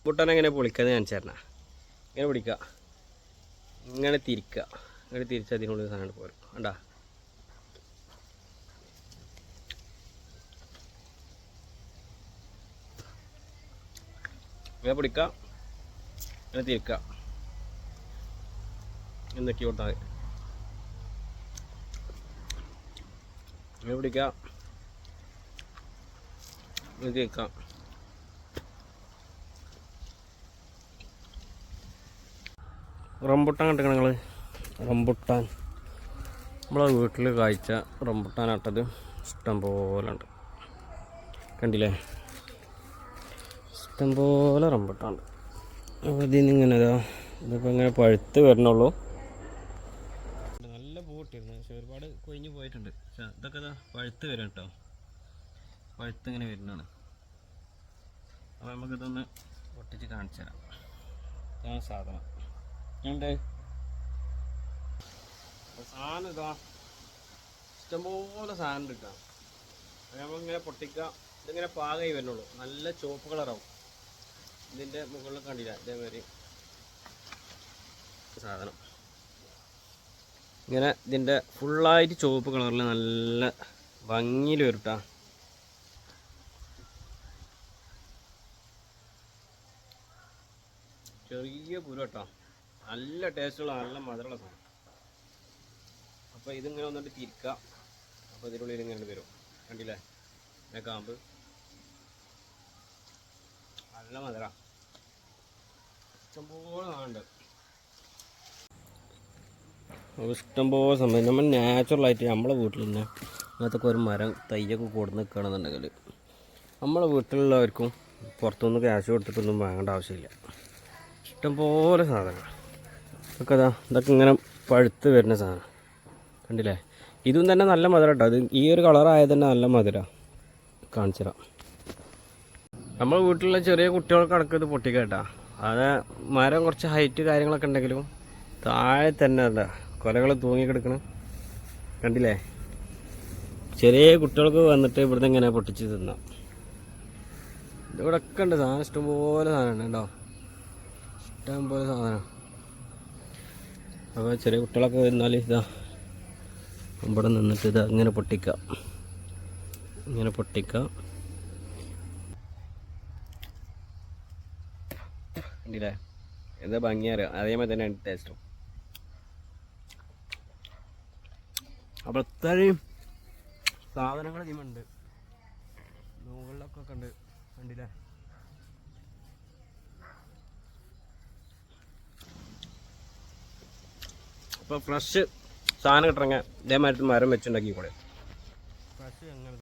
Rambutan എങ്ങനെ പൊളിക്കാന്ന് കാണിച്ചു തരണ ഇങ്ങനെ പിടിക്കുക ഇങ്ങനെ തിരിക്കുക ഇങ്ങനെ തിരിച്ച് അതിനുള്ളിൽ സാധനം പോരും. കണ്ടാ? ഇങ്ങനെ പിടിക്കുക ഇങ്ങനെ തിരിക്കുക എന്നൊക്കെ കൊടുത്താൽ മതി. ഇങ്ങനെ പിടിക്കുക ഇങ്ങനെ തിരിക്കാം. റംബുട്ടാൻ കണ്ടിക്കണം നിങ്ങൾ റംബുട്ടാൻ. നമ്മളെ വീട്ടിൽ കായ്ച്ച റംബുട്ടാൻ ഇഷ്ടം പോലെ ഉണ്ട്. കണ്ടില്ലേ? ഇഷ്ടം പോലെ റംബുട്ടാൻ ഉണ്ട്. അപ്പോൾ ഇതിന് ഇങ്ങനെ ഇതാ. ഇതിപ്പോൾ ഇങ്ങനെ പഴുത്ത് വരണുള്ളൂ. നല്ല പൂട്ടിരുന്നു പക്ഷെ ഒരുപാട് കൊഴിഞ്ഞ് പോയിട്ടുണ്ട്. പക്ഷെ ഇതൊക്കെ ഇതാ പഴുത്ത് വരും കേട്ടോ. പഴുത്ത് ഇങ്ങനെ വരുന്നതാണ്. അപ്പോൾ നമുക്കിതൊന്ന് പൊട്ടിച്ച് കാണിച്ചു തരാം. സാധനം. ഉണ്ട്. സാധനം ഇതാ. ഇഷ്ടംപോലെ സാധനം കിട്ടാം. നമ്മളിങ്ങനെ പൊട്ടിക്കാം ഇതിങ്ങനെ പാകമായി വരുന്നുള്ളൂ. നല്ല ചുവപ്പ് കളറാവും. ഇതിന്റെ മുകളിൽ കണ്ടില്ല? ഇതേമാതിരി സാധനം. ഇങ്ങനെ ഇതിന്റെ ഫുള്ളായിട്ട് ചുവപ്പ് കളറിൽ നല്ല ഭംഗിയിൽ വരുട്ടാ ചെറിയ പുരു കേട്ടോ. നല്ല ടേസ്റ്റുള്ള നല്ല മധുരമുള്ള സാധനം. അപ്പോൾ ഇതിങ്ങനെ വന്നിട്ട് തിരിക്കുക അപ്പോൾ ഇതിനുള്ളിൽ ഇങ്ങനെ വരും. കണ്ടില്ലേ? പിന്നെ കാമ്പ്. നല്ല മധുര. ഇഷ്ടംപോലെ ഇഷ്ടംപോലെ സംഭവം. നമ്മൾ നാച്ചുറലായിട്ട് നമ്മളെ വീട്ടിൽ തന്നെ അങ്ങനത്തെ ഒരു മരം തയ്യൊക്കെ കൊടുന്ന് നിൽക്കുകയാണെന്നുണ്ടെങ്കിൽ നമ്മളെ വീട്ടിലുള്ളവർക്കും പുറത്തുനിന്ന് ക്യാഷ് കൊടുത്തിട്ടൊന്നും വാങ്ങേണ്ട ആവശ്യമില്ല. ഇഷ്ടംപോലെ സാധനങ്ങൾ ഇതൊക്കെ അതാ ഇതൊക്കെ ഇങ്ങനെ പഴുത്ത് വരുന്ന സാധനം. കണ്ടില്ലേ? ഇതും തന്നെ നല്ല മധുര കേട്ടോ അത് ഈ ഒരു കളറായത് തന്നെ നല്ല മധുര. കാണിച്ചു നമ്മൾ വീട്ടിലുള്ള ചെറിയ കുട്ടികൾക്ക് അടക്കം ഇത് പൊട്ടിക്കേട്ടാ അത് മരം കുറച്ച് ഹൈറ്റ് കാര്യങ്ങളൊക്കെ ഉണ്ടെങ്കിലും താഴെ തന്നെ അല്ല കൊലകൾ തൂങ്ങിക്കിടക്കണ് കണ്ടില്ലേ? ചെറിയ കുട്ടികൾക്ക് വന്നിട്ട് ഇവിടുന്ന് ഇങ്ങനെ പൊട്ടിച്ച് തിന്നാം. ഇതിവിടെ ഒക്കെ ഉണ്ട്. സാധനം ഇഷ്ടംപോലെ സാധനം ഉണ്ട് കേട്ടോ ഇഷ്ടംപോലെ സാധനം. അപ്പോൾ ചെറിയ കുട്ടികളൊക്കെ വന്നാൽ ഇതാ ഇവിടെ നിന്നിട്ട് ഇതാ ഇങ്ങനെ പൊട്ടിക്കാം. ഇങ്ങനെ പൊട്ടിക്കാം. കണ്ടില്ലേ? എന്താ അതേമാതിരി തന്നെയാണ് ടേസ്റ്റും അപ്പോൾ ഇത്രയും സാധനങ്ങൾ ഇതിമുണ്ട് മുകളിലൊക്കെ കണ്ട് കണ്ടില്ലേ? അപ്പോൾ ഫ്രഷ് സാധനം കിട്ടണമെങ്കിൽ ഇതേമാതിരി മരം വെച്ചുണ്ടാക്കി കൂടെ. ഫ്രഷ്